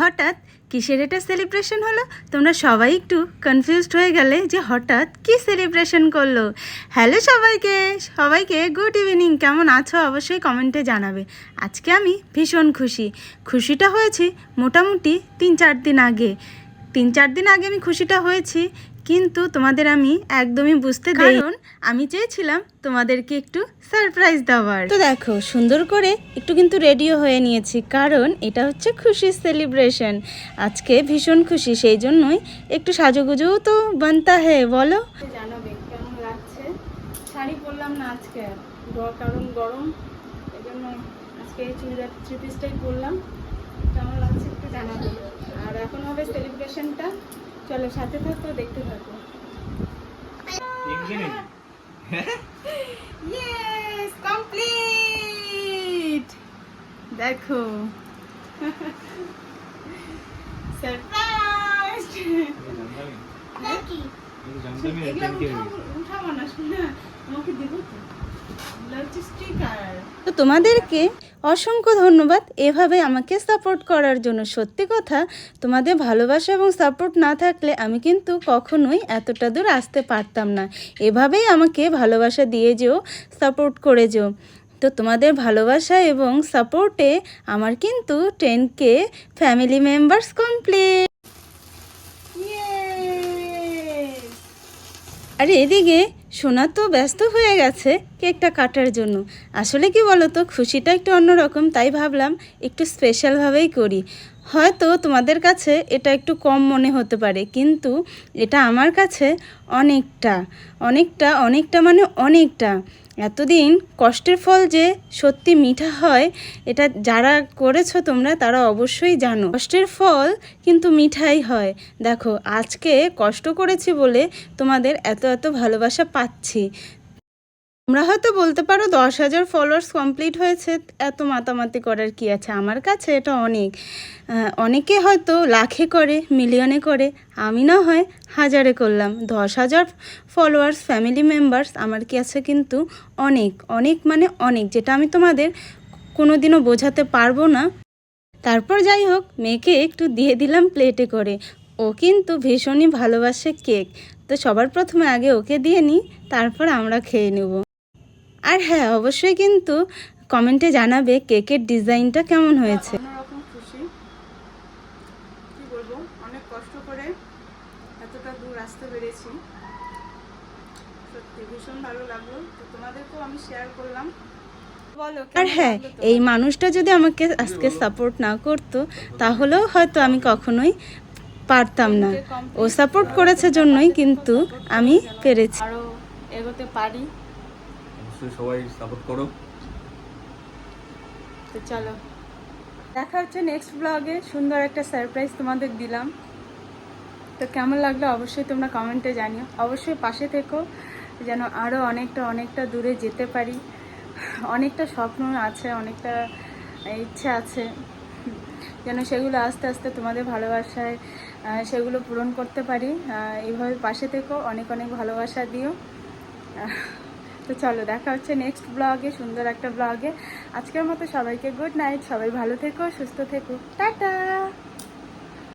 হঠাৎ কিসের এটা সেলিব্রেশন হলো? তোমরা সবাই একটু কনফিউজড হয়ে গেলে যে হঠাৎ কি সেলিব্রেশন করল? হ্যালো সবাইকে সবাইকে গুড ইভিনিং কেমন আছো? অবশ্যই কমেন্টে জানাবে। আজকে আমি ভীষণ খুশি। খুশিটা হয়েছি মোটামুটি তিন চার দিন আগে। তিন চার দিন আগে আমি খুশিটা হয়েছি কিন্তু তোমাদের আমি একদমই বুঝতে দেই কারণ আমি চেয়েছিলাম তোমাদেরকে একটু সারপ্রাইজ দেওয়ার। তো দেখো সুন্দর করে একটু কিন্তু রেডিও হয়ে নিয়েছি। কারণ এটা হচ্ছে খুশির সেলিব্রেশন আজকে ভীষণ খুশি সেই জন্যই একটু সাজুগুজুও তো বানতা হে বলো। জানাবে কেমন লাগছে? শাড়ি পরলাম না আজকে। কারণ গরম এই জন্য আজকে এই চুড়িদার থ্রি পিসটাই পরলাম। কেমন লাগছে একটু জানাবে। আর এখন হবে সেলিব্রেশনটা চলো সাথে থাকো দেখতে থাকো। ইয়েস কমপ্লিট দেখো। সারপ্রাইজ তো তোমাদেরকে অসংখ্য ধন্যবাদ। এভাবে আমাকে সাপোর্ট করার জন্য। সত্যি কথা তোমাদের ভালোবাসা এবং সাপোর্ট না থাকলে আমি কিন্তু কখনোই এতটা দূর আসতে পারতাম না। এভাবেই আমাকে ভালোবাসা দিয়ে যেও সাপোর্ট করে যেও। তো তোমাদের ভালোবাসা এবং সাপোর্টে আমার কিন্তু টেনকে ফ্যামিলি মেম্বার্স কমপ্লিট আর এদিকে সোনা তো ব্যস্ত হয়ে গেছে কেকটা কাটার জন্য। আসলে কি বলো তো খুশিটা একটু অন্যরকম, তাই ভাবলাম একটু স্পেশালভাবেই করি। হয়তো তোমাদের কাছে এটা একটু কম মনে হতে পারে, কিন্তু এটা আমার কাছে অনেকটা অনেকটা অনেকটা মানে অনেকটা। এতদিন কষ্টের ফল যে সত্যি মিঠা হয়, এটা যারা করেছ তোমরা তারা অবশ্যই জানো। কষ্টের ফল কিন্তু মিঠাই হয়। দেখো, আজকে কষ্ট করেছি বলে তোমাদের এত এত ভালোবাসা পাচ্ছি। তোমরা হয়তো বলতে পারো দশ হাজার ফলোয়ার্স কমপ্লিট হয়েছে, এত মাতামাতি করার কি আছে? আমার কাছে এটা অনেক। অনেকে হয়তো লাখে করে, মিলিয়নে করে, আমি না হয় হাজারে করলাম। দশ হাজার ফলোয়ার্স ফ্যামিলি মেম্বার্স আমার কি আছে কিন্তু অনেক অনেক মানে অনেক, যেটা আমি তোমাদের কোনো দিনও বোঝাতে পারব না। তারপর যাই হোক, মেয়েকে একটু দিয়ে দিলাম প্লেটে করে। ও কিন্তু ভীষণই ভালোবাসে কেক তো সবার প্রথমে আগে ওকে দিয়ে নিই, তারপর আমরা খেয়ে নেব। আর হ্যাঁ অবশ্যই কিন্তু কমেন্টে জানাবে কেকের ডিজাইনটা কেমন হয়েছে। খুশি। কি বলব অনেক কষ্ট করে এতটা দূর আসতে পেরেছি। সত্যি ভীষণ ভালো লাগল। তো তোমাদেরকেও আমি শেয়ার করলাম। আর হ্যাঁ এই মানুষটা যদি আমাকে আজকে সাপোর্ট না করতো তাহলেও হয়তো আমি কখনোই পারতাম না। ও সাপোর্ট করেছে জন্যই কিন্তু আমি পেরেছি। আরও এগোতে পারি। অবশ্যই সবাই সাপোর্ট করো। তো চলো। দেখা হচ্ছে নেক্সট ব্লগে সুন্দর একটা সারপ্রাইজ তোমাদের দিলাম। তো কেমন লাগল অবশ্যই তোমরা কমেন্টে জানিও। অবশ্যই পাশে থেকো, যেন আরও অনেকটা অনেকটা দূরে যেতে পারি। অনেকটা স্বপ্ন আছে, অনেকটা ইচ্ছে আছে। যেন সেগুলো আস্তে আস্তে তোমাদের ভালোবাসায় সেগুলো পূরণ করতে পারি। এইভাবে পাশে থেকো। অনেক অনেক ভালোবাসা দিও। তো চলো দেখা হচ্ছে নেক্সট ব্লগে সুন্দর একটা ব্লগে আজকের মতো সবাইকে গুড নাইট সবাই ভালো থেকো, সুস্থ থেকো। টাটা!